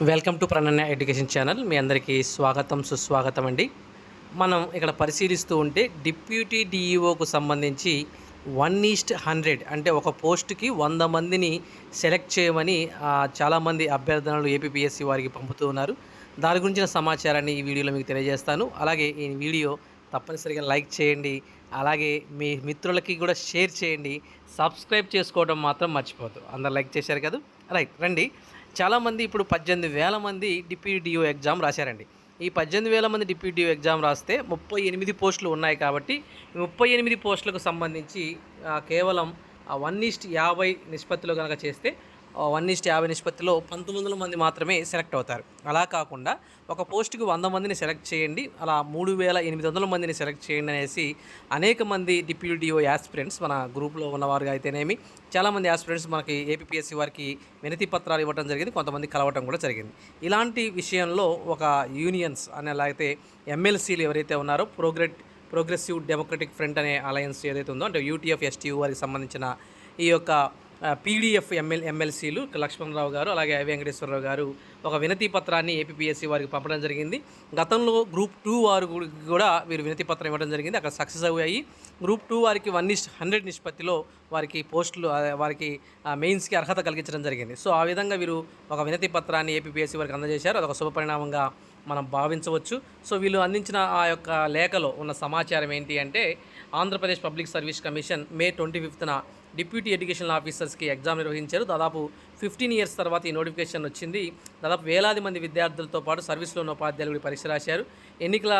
Welcome to Prananya education channel. మీ అందరికీ స్వాగతం సుస్వాగతం అండి. మనం ఇక్కడ పరిశీలిస్తూ ఉంటే డిప్యూటీ డిఈఓకు సంబంధించి వన్ ఈస్ట్ హండ్రెడ్ అంటే ఒక పోస్ట్కి వంద మందిని సెలెక్ట్ చేయమని చాలామంది అభ్యర్థనలు ఏపీపీఎస్సీ వారికి పంపుతూ ఉన్నారు. దాని గురించిన సమాచారాన్ని ఈ వీడియోలో మీకు తెలియజేస్తాను. అలాగే ఈ వీడియో తప్పనిసరిగా లైక్ చేయండి. అలాగే మీ మిత్రులకి కూడా షేర్ చేయండి. సబ్స్క్రైబ్ చేసుకోవడం మాత్రం మర్చిపోద్దు అందరు లైక్ చేశారు కదా? రైట్ రండి. చాలామంది ఇప్పుడు పద్దెనిమిది వేల మంది డిప్యూటీఓ ఎగ్జామ్ రాశారండి. ఈ పద్దెనిమిది వేల మంది డిప్యూటీ ఎగ్జామ్ రాస్తే ముప్పై ఎనిమిది పోస్టులు ఉన్నాయి కాబట్టి ఈ ముప్పై ఎనిమిది పోస్టులకు సంబంధించి కేవలం వన్ ఈస్ట్ యాభై నిష్పత్తిలో కనుక చేస్తే వన్ ఇస్ట్ యాభై నిష్పత్తిలో పంతొమ్మిది వందల మంది మాత్రమే సెలెక్ట్ అవుతారు. అలా కాకుండా ఒక పోస్టుకి వంద మందిని సెలెక్ట్ చేయండి అలా మూడు వేల ఎనిమిది వందల మందిని సెలెక్ట్ చేయండి అనేసి అనేక మంది డిప్యూటీఓ యాస్పిరెంట్స్ మన గ్రూప్లో ఉన్నవారుగా అయితేనేమి చాలామంది యాస్పిరెంట్స్ మనకి ఏపీఎస్సీ వారికి వినతి పత్రాలు ఇవ్వడం జరిగింది కొంతమంది కలవటం కూడా జరిగింది. ఇలాంటి విషయంలో ఒక యూనియన్స్ అనే లేకపోతే ఎమ్మెల్సీలు ఎవరైతే ఉన్నారో ప్రోగ్రెట్ ప్రోగ్రెసివ్ డెమోక్రటిక్ ఫ్రంట్ అనే అలయన్స్ ఏదైతే ఉందో అంటే యూటీఎఫ్ ఎస్టీయూ వారికి సంబంధించిన ఈ యొక్క పీడీఎఫ్ ఎంఎల్ ఎమ్మెల్సీలు లక్ష్మణరావు గారు అలాగే వెంకటేశ్వరరావు గారు ఒక వినతి పత్రాన్ని ఏపీఎస్సీ వారికి పంపడం జరిగింది. గతంలో గ్రూప్ టూ వారు కూడా వీరు వినతి పత్రం ఇవ్వడం జరిగింది. అక్కడ సక్సెస్ అయ్యాయి. గ్రూప్ టూ వారికి వన్ ఇస్ హండ్రెడ్ నిష్పత్తిలో వారికి పోస్టులు వారికి మెయిన్స్కి అర్హత కలిగించడం జరిగింది. సో ఆ విధంగా వీరు ఒక వినతి పత్రాన్ని ఏపీఎస్సీ వారికి అందజేశారు. అదొక శుభపరిణామంగా మనం భావించవచ్చు. సో వీళ్ళు అందించిన ఆ యొక్క లేఖలో ఉన్న సమాచారం ఏంటి అంటే Andhra Pradesh public service commission May twenty ఫిఫ్త్న deputy education ఆఫీసర్స్కి exam నిర్వహించారు. దాదాపు ఫిఫ్టీన్ ఇయర్స్ తర్వాత ఈ నోటిఫికేషన్ వచ్చింది. దాదాపు వేలాది మంది విద్యార్థులతో పాటు సర్వీస్లో ఉన్న ఉపాధ్యాయులు కూడా పరీక్ష రాశారు. ఎన్నికల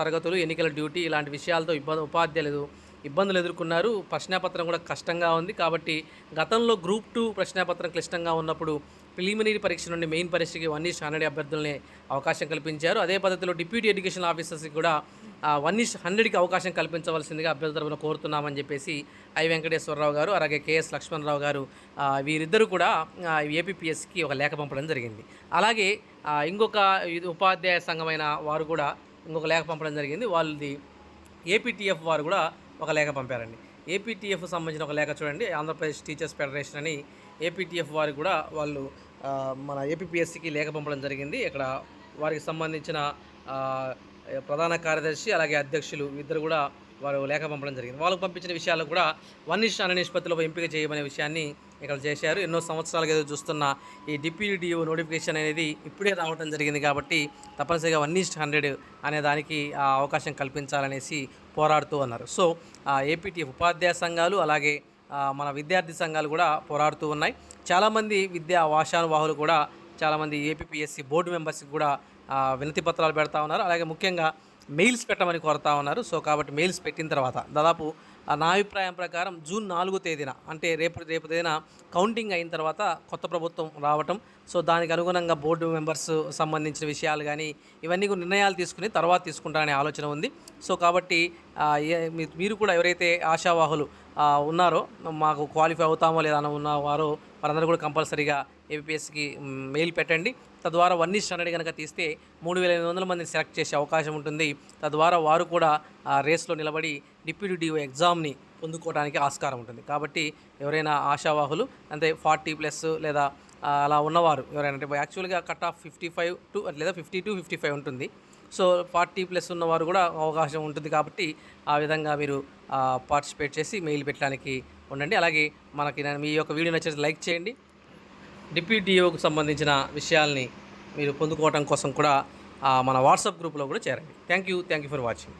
తరగతులు ఎన్నికల డ్యూటీ ఇలాంటి విషయాలతో ఇబ్బంది ఉపాధ్యాయులు ఇబ్బందులు ఎదుర్కొన్నారు. ప్రశ్నాపత్రం కూడా కష్టంగా ఉంది కాబట్టి గతంలో గ్రూప్ టూ ప్రశ్నాపత్రం క్లిష్టంగా ఉన్నప్పుడు ప్రిలిమినరీ పరీక్ష నుండి మెయిన్ పరీక్షకి వన్ ఇస్ హండ్రెడ్ అభ్యర్థులనే అవకాశం కల్పించారు. అదే పద్ధతిలో డిప్యూటీ ఎడ్యుకేషన్ ఆఫీసర్స్కి కూడా వన్ ఇష్ హండ్రెడ్కి అవకాశం కల్పించవలసిందిగా అభ్యర్థుల తరఫున కోరుతున్నామని చెప్పేసి ఐ వెంకటేశ్వరరావు గారు అలాగే కేఎస్ లక్ష్మణరావు గారు వీరిద్దరూ కూడా ఏపీఎస్కి ఒక లేఖ పంపడం జరిగింది. అలాగే ఇంకొక ఉపాధ్యాయ సంఘమైన వారు కూడా ఇంకొక లేఖ పంపడం జరిగింది. వాళ్ళది ఏపీటీఎఫ్ వారు కూడా ఒక లేఖ పంపారండి. ఏపీటీఎఫ్ సంబంధించిన ఒక లేఖ చూడండి. ఆంధ్రప్రదేశ్ టీచర్స్ ఫెడరేషన్ అని ఏపీటీఎఫ్ వారు కూడా వాళ్ళు మన ఏపీఎస్సికి లేఖ పంపడం జరిగింది. ఇక్కడ వారికి సంబంధించిన ప్రధాన కార్యదర్శి అలాగే అధ్యక్షులు ఇద్దరు కూడా వారు లేఖ పంపడం జరిగింది. వాళ్ళకు పంపించిన విషయాలు కూడా వన్ ఇష్ అనే నిష్పత్తిలో ఎంపిక చేయమనే విషయాన్ని ఇక్కడ చేశారు. ఎన్నో సంవత్సరాలుగా ఎదురు చూస్తున్న ఈ డిప్యూటీ నోటిఫికేషన్ అనేది ఇప్పుడే రావడం జరిగింది కాబట్టి తప్పనిసరిగా వన్ ఈస్ట్ హండ్రెడ్ అనే దానికి ఆ అవకాశం కల్పించాలనేసి పోరాడుతూ ఉన్నారు. సో ఏపీటీఎఫ్ ఉపాధ్యాయ సంఘాలు అలాగే మన విద్యార్థి సంఘాలు కూడా పోరాడుతూ ఉన్నాయి. చాలామంది విద్యా వాషానువాహులు కూడా చాలామంది ఏపీఎస్సి బోర్డు మెంబర్స్కి కూడా వినతి పత్రాలు పెడతా ఉన్నారు. అలాగే ముఖ్యంగా మెయిల్స్ పెట్టమని కోరుతా ఉన్నారు. సో కాబట్టి మెయిల్స్ పెట్టిన తర్వాత దాదాపు నా అభిప్రాయం ప్రకారం జూన్ నాలుగో తేదీన అంటే రేపు రేపు తేదీన కౌంటింగ్ అయిన తర్వాత కొత్త ప్రభుత్వం రావటం. సో దానికి అనుగుణంగా బోర్డు మెంబర్స్ సంబంధించిన విషయాలు కానీ ఇవన్నీ కూడా నిర్ణయాలు తీసుకుని తర్వాత తీసుకుంటారనే ఆలోచన ఉంది. సో కాబట్టి మీ- మీరు కూడా ఎవరైతే ఆశావాహులు ఉన్నారో మాకు క్వాలిఫై అవుతామో లేదా అని ఉన్నవారో వారందరూ కూడా కంపల్సరీగా ఏపీఎస్కి మెయిల్ పెట్టండి. తద్వారా వన్ ఇస్ హండ్రెడ్ కనుక తీస్తే మూడు వేల ఎనిమిది వందల మందిని సెలెక్ట్ చేసే అవకాశం ఉంటుంది. తద్వారా వారు కూడా ఆ రేస్లో నిలబడి డిప్యూటీ డిఓ ఎగ్జామ్ని పొందుకోవడానికి ఆస్కారం ఉంటుంది. కాబట్టి ఎవరైనా ఆశావాహులు అంటే ఫార్టీ ప్లస్ లేదా అలా ఉన్నవారు ఎవరైనా అంటే యాక్చువల్గా cut off fifty five two లేదా ఫిఫ్టీ టు ఫిఫ్టీ ఫైవ్ ఉంటుంది. సో ఫార్టీ ప్లస్ ఉన్నవారు కూడా అవకాశం ఉంటుంది కాబట్టి ఆ విధంగా మీరు పార్టిసిపేట్ చేసి మెయిల్ పెట్టడానికి ఉండండి. అలాగే మనకి నేను మీ యొక్క వీడియో నచ్చేసి లైక్ చేయండి. డిప్యూటీఓకు సంబంధించిన విషయాల్ని మీరు పొందుకోవడం కోసం కూడా మన వాట్సాప్ గ్రూప్లో కూడా చేరండి. Thank you. Thank you for watching.